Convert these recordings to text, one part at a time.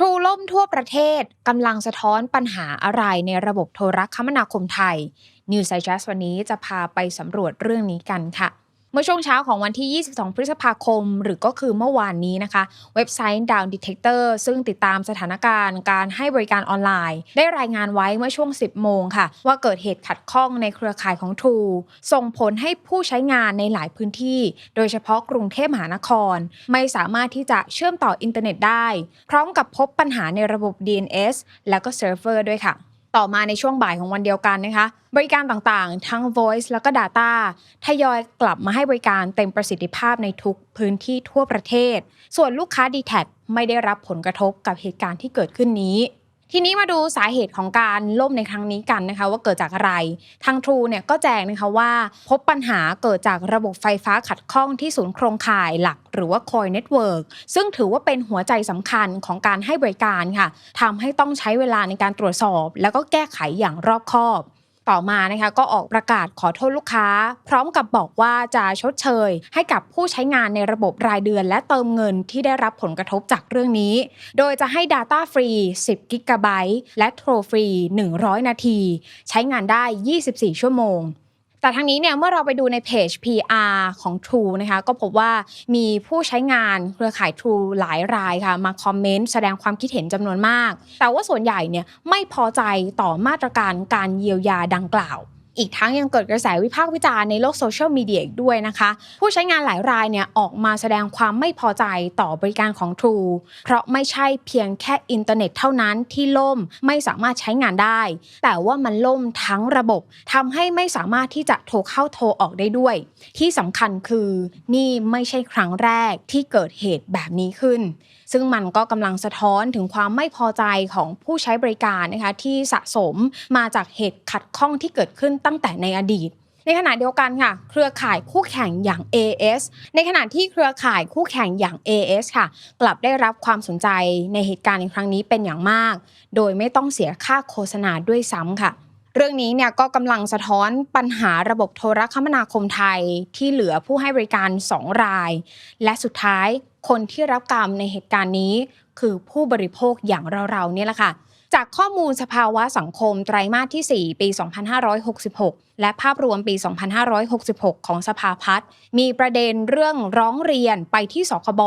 ทรูล่มทั่วประเทศกำลังสะท้อนปัญหาอะไรในระบบโทรคมนาคมไทย News Digest วันนี้จะพาไปสำรวจเรื่องนี้กันค่ะ เมื่อช่วงเช้าของวันที่ 22 พฤษภาคม หรือก็คือเมื่อวานนี้นะคะ เว็บไซต์ Down Detector ซึ่งติดตามสถานการณ์การให้บริการออนไลน์ ได้รายงานไว้เมื่อช่วง 10 โมงค่ะ ว่าเกิดเหตุขัดข้องในเครือข่ายของ True ส่งผลให้ผู้ใช้งานในหลายพื้นที่ โดยเฉพาะกรุงเทพมหานคร ไม่สามารถที่จะเชื่อมต่ออินเทอร์เน็ตได้ พร้อมกับพบปัญหาในระบบ DNS แล้วก็เซิร์ฟเวอร์ด้วยค่ะ ต่อมาในช่วงบ่ายของวันเดียวกันนะคะ บริการต่างๆ ทั้ง Voice แล้วก็ Data ทยอยกลับมาให้บริการเต็มประสิทธิภาพในทุกพื้นที่ทั่วประเทศ ส่วนลูกค้า d t แทไม่ได้รับผลกระทบกับเหตุการณ์ที่เกิดขึ้นนี้ ทีนี้มาดูสาเหตุของการล่มในครั้งนี้กันนะคะ ว่าเกิดจากอะไร ทาง True เนี่ยก็แจ้งนะคะว่า พบปัญหาเกิดจากระบบไฟฟ้าขัดข้องที่ศูนย์โครงข่ายหลัก หรือว่า Core Network ซึ่งถือว่าเป็นหัวใจสำคัญของการให้บริการค่ะทำให้ต้องใช้เวลาในการตรวจสอบ แล้วก็แก้ไขอย่างรอบคอบ ต่อมานะคะก็ออกประกาศขอโทษลูกค้า พร้อมกับบอกว่าจะชดเชย ให้กับผู้ใช้งานในระบบรายเดือน และเติมเงินที่ได้รับผลกระทบจากเรื่องนี้ โดยจะให้ Data ฟรี 10กิกะไบต์และโทรฟรี 100 นาที ใช้งานได้ 24 ชั่วโมง แต่ทั้งนี้เนี่ยเมื่อเราไปดูในเพจ PR ของ True นะคะก็พบว่ามีผู้ใช้งานเครือข่าย True หลายรายค่ะมาคอมเมนต์แสดงความคิดเห็นจำนวนมาก แต่ว่าส่วนใหญ่เนี่ยไม่พอใจต่อมาตรการการเยียวยาดังกล่าว อีกทั้งยังเกิดกระแสวิพากษ์วิจารณ์ในโลกโซเชียลมีเดียอีกด้วยนะคะ ผู้ใช้งานหลายรายเนี่ยออกมาแสดงความไม่พอใจต่อบริการของ True เพราะไม่ใช่เพียงแค่อินเทอร์เน็ตเท่านั้นที่ล่มไม่สามารถใช้งานได้ แต่ว่ามันล่มทั้งระบบทำให้ไม่สามารถที่จะโทรเข้าโทรออกได้ด้วย ที่สำคัญคือนี่ไม่ใช่ครั้งแรกที่เกิดเหตุแบบนี้ขึ้น ซึ่งมันก็กำลังสะท้อนถึงความไม่พอใจของผู้ใช้บริการนะคะที่สะสมมาจากเหตุขัดข้องที่เกิดขึ้นตั้งแต่ในอดีต ในขณะเดียวกันค่ะ เครือข่ายคู่แข่งอย่าง AS ในขณะที่เครือข่ายคู่แข่งอย่าง AS ค่ะ กลับได้รับความสนใจในเหตุการณ์ในครั้งนี้เป็นอย่างมาก โดยไม่ต้องเสียค่าโฆษณาด้วยซ้ำค่ะเรื่องนี้เนี่ยก็กำลังสะท้อนปัญหาระบบโทรคมนาคมไทยที่เหลือผู้ให้บริการ 2 ราย และสุดท้ายคนที่รับกรรมในเหตุการณ์นี้ คือผู้บริโภคอย่างเราๆเนี่ยแหละค่ะ จากข้อมูลสภาวะสังคมไตรมาสที่ 4 ปี 2566 และภาพรวมปี 2566 ของสภาพัฒน์มีประเด็นเรื่องร้องเรียนไปที่สคบ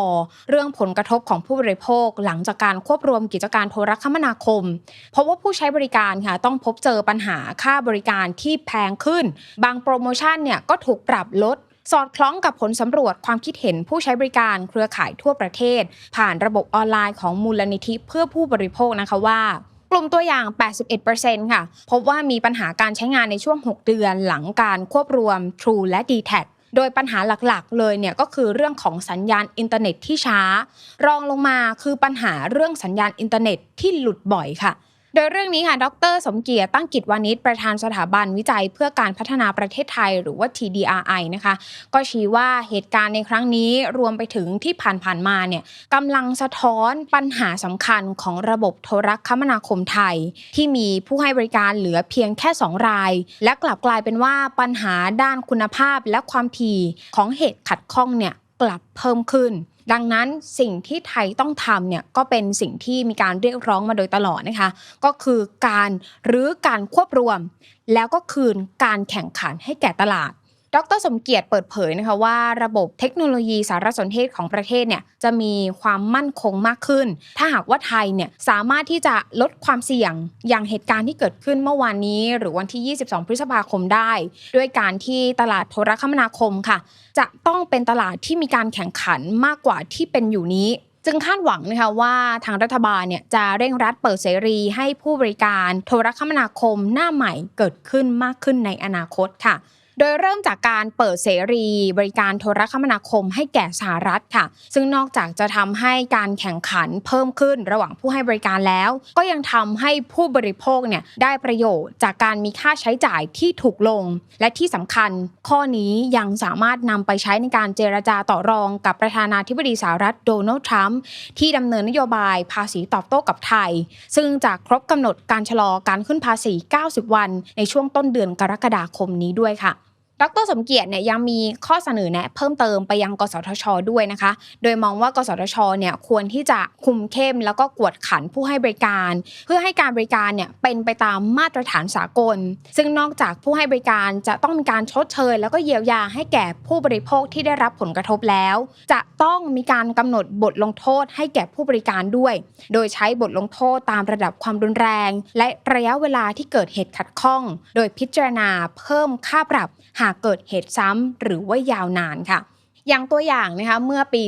เรื่องผลกระทบของผู้บริโภค หลังจากการควบรวมกิจการโทรคมนาคม เพราะว่าผู้ใช้บริการค่ะต้องพบเจอปัญหาค่าบริการที่แพงขึ้น บางโปรโมชั่นเนี่ยก็ถูกปรับลดสอดคล้องกับผลสำรวจความคิดเห็นผู้ใช้บริการเครือข่ายทั่วประเทศ ผ่านระบบออนไลน์ของมูลนิธิเพื่อผู้บริโภคนะคะว่า กลุ่มตัวอย่าง 81%ค่ะ พบว่ามีปัญหาการใช้งานในช่วง 6 เดือนหลังการควบรวม True และ d t แทโดยปัญหาหลักๆ เลยเนี่ยก็คือเรื่องของสัญญาณอินเทอร์เน็ตที่ช้า รองลงมาคือปัญหาเรื่องสัญญาณอินเทอร์เน็ตที่หลุดบ่อยค่ะ โดยเรื่องนี้ค่ะ ดร สมเกียรติตั้งกิจวานิชประธานสถาบันวิจัยเพื่อการพัฒนาประเทศไทยหรือว่า TDRI นะคะ ก็ชี้ว่าเหตุการณ์ในครั้งนี้รวมไปถึงที่ผ่านๆมาเนี่ยกำลังสะท้อนปัญหาสำคัญของระบบโทรคมนาคมไทย ที่มีผู้ให้บริการเหลือเพียงแค่ 2 ราย และกลับกลายเป็นว่าปัญหาด้านคุณภาพและความถี่ของเหตุขัดข้องเนี่ย กลับเพิ่มขึ้น ดังนั้นสิ่งที่ไทยต้องทำเนี่ยก็เป็นสิ่งที่มีการเรียกร้องมาโดยตลอดนะคะ ก็คือการหรือการควบรวม แล้วก็คืนการแข่งขันให้แก่ตลาด ดรสมเกียรติเปิดเผยนะคะว่าระบบเทคโนโลยีสารสนเทศของประเทศเนี่ยจะมีความมั่นคงมากขึ้น ถ้าหากว่าไทยเนี่ยสามารถที่จะลดความเสี่ยงอย่างเหตุการณ์ที่เกิดขึ้นเมื่อวานนี้ หรือวันที่ 22 พฤษภาคมได้ ด้วยการที่ตลาดโทรคมนาคมค่ะ จะต้องเป็นตลาดที่มีการแข่งขันมากกว่าที่เป็นอยู่นี้จึงคาดหวังนะคะว่าทางรัฐบาลเนี่ยจะเร่งรัดเปิดเสรีให้ผู้บริการโทรคมนาคมหน้าใหม่เกิดขึ้นมากขึ้นในอนาคตค่ะ โดยเริ่มจากการเปิดเสรีบริการโทรคมนาคมให้แก่สหรัฐค่ะ ซึ่งนอกจากจะทำให้การแข่งขันเพิ่มขึ้นระหว่างผู้ให้บริการแล้ว ก็ยังทำให้ผู้บริโภคเนี่ยได้ประโยชน์จากการมีค่าใช้จ่ายที่ถูกลง และที่สำคัญ ข้อนี้ยังสามารถนำไปใช้ในการเจรจาต่อรองกับประธานาธิบดีสหรัฐโดนัลด์ทรัมป์ที่ดำเนินนโยบายภาษีตอบโต้กับไทย ซึ่งจะครบกำหนดการชะลอการขึ้นภาษี 90 วัน ในช่วงต้นเดือนกรกฎาคมนี้ด้วยค่ะ ดรสมเกียรติเนี่ยยังมีข้อเสนอแนะเพิ่มเติมไปยังกสทช ด้วยนะคะ โดยมองว่ากสทช เนี่ยควรที่จะคุมเข้มแล้วก็กวดขันผู้ให้บริการ เพื่อให้การบริการเนี่ยเป็นไปตามมาตรฐานสากล ซึ่งนอกจากผู้ให้บริการจะต้องมีการชดเชย แล้วก็เยียวยาให้แก่ผู้บริโภคที่ได้รับผลกระทบแล้ว จะต้องมีการกำหนดบทลงโทษให้แก่ผู้บริการด้วย โดยใช้บทลงโทษตามระดับความรุนแรง และระยะเวลาที่เกิดเหตุขัดข้อง โดยพิจารณาเพิ่มค่าปรับหากเกิดเหตุซ้ำหรือว่ายาวนานค่ะอย่างตัวอย่างนะคะเมื่อปี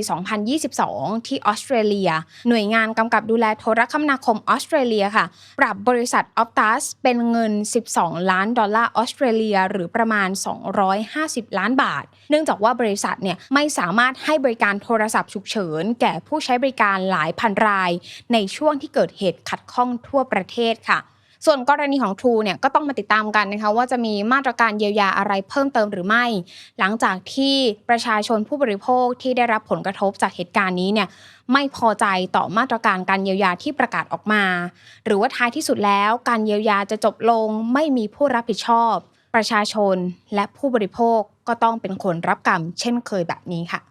2022 ที่ออสเตรเลีย หน่วยงานกำกับดูแลโทรคมนาคมออสเตรเลียค่ะ ปรับบริษัท Optus เป็นเงิน 12 ล้านดอลลาร์ออสเตรเลีย หรือประมาณ 250 ล้านบาท เนื่องจากว่าบริษัทเนี่ยไม่สามารถให้บริการโทรศัพท์ฉุกเฉิน แก่ผู้ใช้บริการหลายพันราย ในช่วงที่เกิดเหตุขัดข้องทั่วประเทศค่ะ ส่วนกรณีของ True เนี่ยก็ต้องมาติดตามกันนะคะว่าจะมีมาตรการเยียวยาอะไรเพิ่มเติมหรือไม่ หลังจากที่ประชาชนผู้บริโภคที่ได้รับผลกระทบจากเหตุการณ์นี้เนี่ยไม่พอใจต่อมาตรการการเยียวยาที่ประกาศออกมา หรือว่าท้ายที่สุดแล้วการเยียวยาจะจบลงไม่มีผู้รับผิดชอบ ประชาชนและผู้บริโภคก็ต้องเป็นคนรับกรรมเช่นเคยแบบนี้ค่ะ